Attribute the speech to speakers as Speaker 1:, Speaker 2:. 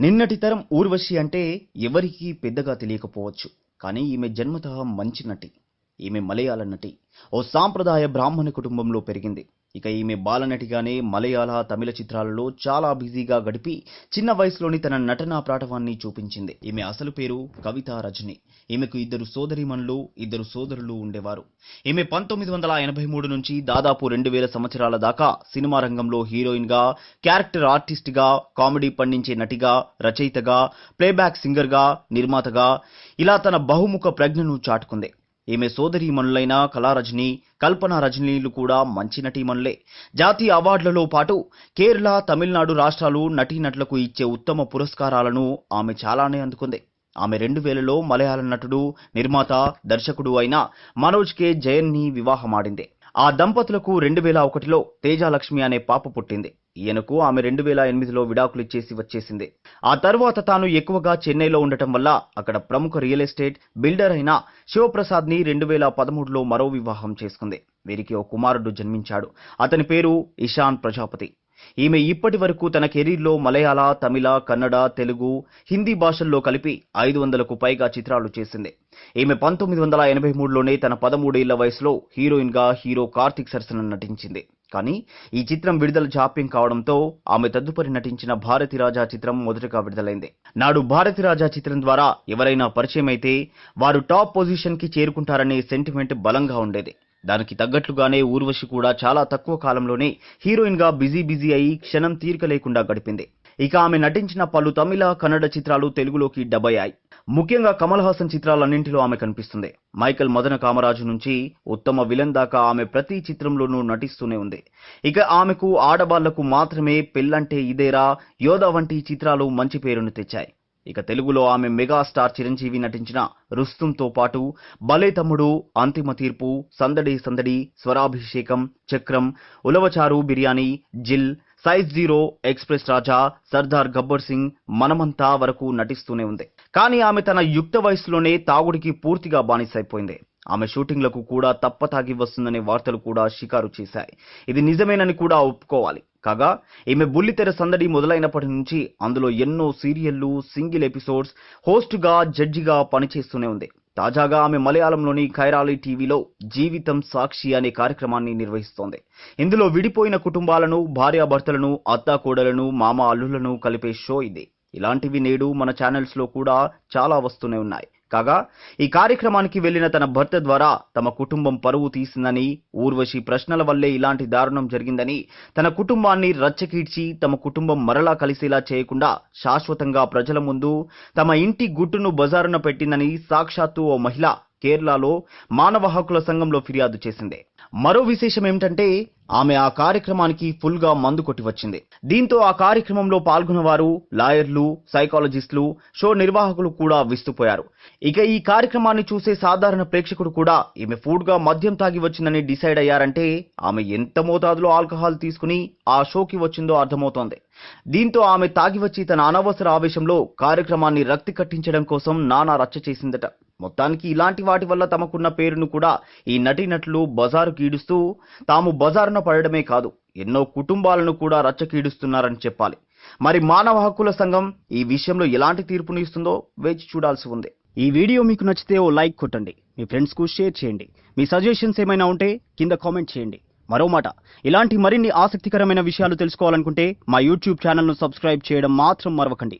Speaker 1: నిన్నటి తరం ఊర్వశి అంటే ఎవరికీ పెద్దగా తెలియకపోవచ్చు. కానీ ఈమె జన్మత మంచి నటి. ఈమె మలయాళ నటి. ఓ సాంప్రదాయ బ్రాహ్మణ కుటుంబంలో పెరిగింది. ఇక ఈమె బాలనటిగానే మలయాళ తమిళ చిత్రాలలో చాలా బిజీగా గడిపి చిన్న వయసులోని తన నటనా ప్రాటవాన్ని చూపించింది. ఈమె అసలు పేరు కవిత రజని. ఈమెకు ఇద్దరు సోదరిమణులు ఇద్దరు సోదరులు ఉండేవారు. ఈమె పంతొమ్మిది వందల ఎనభై మూడు నుంచి దాదాపు రెండు వేల సంవత్సరాల దాకా సినిమా రంగంలో హీరోయిన్గా క్యారెక్టర్ ఆర్టిస్ట్గా కామెడీ పండించే నటిగా రచయితగా ప్లేబ్యాక్ సింగర్గా నిర్మాతగా ఇలా తన బహుముఖ ప్రజ్ఞను చాటుకుంది. ఈమె సోదరీమణులైన కళారజని కల్పన రజనీలు కూడా మంచి నటీమణులే జాతీయ అవార్డులలో పాటు కేరళ తమిళనాడు రాష్ట్రాలు నటీనటులకు ఇచ్చే ఉత్తమ పురస్కారాలను ఆమె చాలానే అందుకుంది. ఆమె రెండు వేలలో మలయాళ నటుడు నిర్మాత దర్శకుడు అయిన మనోజ్ కే. జయన్ని వివాహమాడింది. ఆ దంపతులకు రెండు వేల ఒకటిలో తేజాలక్ష్మి అనే పాప పుట్టింది. ఈయనకు ఆమె రెండు వేల ఎనిమిదిలో విడాకులు ఇచ్చేసి వచ్చేసింది. ఆ తర్వాత తాను ఎక్కువగా చెన్నైలో ఉండటం వల్ల అక్కడ ప్రముఖ రియల్ ఎస్టేట్ బిల్డర్ అయిన శివప్రసాద్ని రెండు వేల పదమూడులో మరో వివాహం చేసుకుంది. వీరికి ఓ కుమారుడు జన్మించాడు. అతని పేరు ఇషాన్ ప్రజాపతి. ఈమె ఇప్పటి వరకు తన కెరీర్లో మలయాళ తమిళ కన్నడ తెలుగు హిందీ భాషల్లో కలిపి ఐదు వందలకు పైగా చిత్రాలు చేసింది. ఈమె పంతొమ్మిది వందల ఎనభై మూడులోనే తన పదమూడేళ్ళ వయసులో హీరోయిన్గా హీరో కార్తిక్ సరసన నటించింది. కానీ ఈ చిత్రం విడుదల జాప్యం కావడంతో ఆమె తదుపరి నటించిన భారతి రాజా చిత్రం మొదటగా విడుదలైంది. నాడు భారతి రాజా చిత్రం ద్వారా ఎవరైనా పరిచయం అయితే వారు టాప్ పొజిషన్కి చేరుకుంటారనే సెంటిమెంట్ బలంగా ఉండేది. దానికి తగ్గట్లుగానే ఊర్వశి కూడా చాలా తక్కువ కాలంలోనే హీరోయిన్గా బిజీ బిజీ అయి క్షణం తీరిక లేకుండా గడిపింది. ఇక ఆమె నటించిన పలు తమిళ కన్నడ చిత్రాలు తెలుగులోకి డబ్ అయ్యాయి ముఖ్యంగా కమల్ హాసన్ చిత్రాలన్నింటిలో ఆమె కనిపిస్తుంది. మైకల్ మదన కామరాజు నుంచి ఉత్తమ విలన్ దాకా ఆమె ప్రతి చిత్రంలోనూ నటిస్తూనే ఉంది. ఇక ఆమెకు ఆడవాళ్ళకు మాత్రమే పెళ్ళంటే ఇదేరా యోధ వంటి చిత్రాలు మంచి పేరును తెచ్చాయి. ఇక తెలుగులో ఆమె మెగాస్టార్ చిరంజీవి నటించిన రుస్తుంతో పాటు బలే తమ్ముడు అంతిమ తీర్పు సందడి సందడి Swarabhishekam Chakram Ulavacharu Biryani Jil size zero express Raja Sardar Gabbar Singh Manamantha వరకు నటిస్తూనే ఉంది. కానీ ఆమె తన యుక్త వయసులోనే తాగుడికి పూర్తిగా బానిసైపోయింది. ఆమె షూటింగ్లకు కూడా తప్ప తాగి వస్తుందనే వార్తలు కూడా షికారు చేశాయి. ఇది నిజమేనని కూడా ఒప్పుకోవాలి. కాగా ఈమె బుల్లితెర సందడి మొదలైనప్పటి నుంచి అందులో ఎన్నో సీరియళ్ళు సింగిల్ ఎపిసోడ్స్ హోస్ట్గా జడ్జిగా పనిచేస్తూనే ఉంది. తాజాగా ఆమె మలయాళంలోని ఖైరాలి టీవీలో జీవితం సాక్షి అనే కార్యక్రమాన్ని నిర్వహిస్తోంది. ఇందులో విడిపోయిన కుటుంబాలను భార్యాభర్తలను అత్తాకోడలను మామ అల్లులను కలిపే షో ఇది. ఇలాంటివి నేడు మన ఛానల్స్లో కూడా చాలా వస్తూనే ఉన్నాయి. కాగా ఈ కార్యక్రమానికి వెళ్ళిన తన భర్త ద్వారా తమ కుటుంబం పరువు తీసిందని ఊర్వశి ప్రశ్నల వల్లే ఇలాంటి దారుణం జరిగిందని తన కుటుంబాన్ని రచ్చకీడ్చి తమ కుటుంబం మరలా కలిసేలా చేయకుండా శాశ్వతంగా ప్రజల ముందు తమ ఇంటి గుట్టును బజారున పెట్టిందని సాక్షాత్తు ఓ మహిళ కేరళలో మానవ హక్కుల సంఘంలో ఫిర్యాదు చేసింది. మరో విశేషం ఏమిటంటే ఆమె ఆ కార్యక్రమానికి ఫుల్గా మందు కొట్టి వచ్చింది. దీంతో ఆ కార్యక్రమంలో పాల్గొన్నవారు లాయర్లు సైకాలజిస్టులు షో నిర్వాహకులు కూడా విస్తుపోయారు. ఇక ఈ కార్యక్రమాన్ని చూసే సాధారణ ప్రేక్షకుడు కూడా ఈమె ఫుడ్గా మద్యం తాగి వచ్చిందని డిసైడ్ అయ్యారంటే ఆమె ఎంత మోతాదులో ఆల్కహాల్ తీసుకుని ఆ షోకి వచ్చిందో అర్థమవుతోంది. దీంతో ఆమె తాగి వచ్చి తన అనవసర ఆవేశంలో కార్యక్రమాన్ని రక్తి కట్టించడం కోసం నానా రచ్చ చేసిందట. మొత్తానికి ఇలాంటి వాటి వల్ల తమకున్న పేరును కూడా ఈ నటీనటులు బజారు కీడుస్తూ తాము బజారున పడడమే కాదు ఎన్నో కుటుంబాలను కూడా రచ్చకీడుస్తున్నారని చెప్పాలి. మరి మానవ హక్కుల సంఘం ఈ విషయంలో ఎలాంటి తీర్పును ఇస్తుందో వేచి చూడాల్సి ఉంది. ఈ వీడియో మీకు నచ్చితే ఓ లైక్ కొట్టండి మీ ఫ్రెండ్స్కు షేర్ చేయండి మీ సజెషన్స్ ఏమైనా ఉంటే కింద కామెంట్ చేయండి. మరో మాట ఇలాంటి మరిన్ని ఆసక్తికరమైన విషయాలు తెలుసుకోవాలనుకుంటే మా యూట్యూబ్ ఛానల్ను సబ్స్క్రైబ్ చేయడం మాత్రం మరవకండి.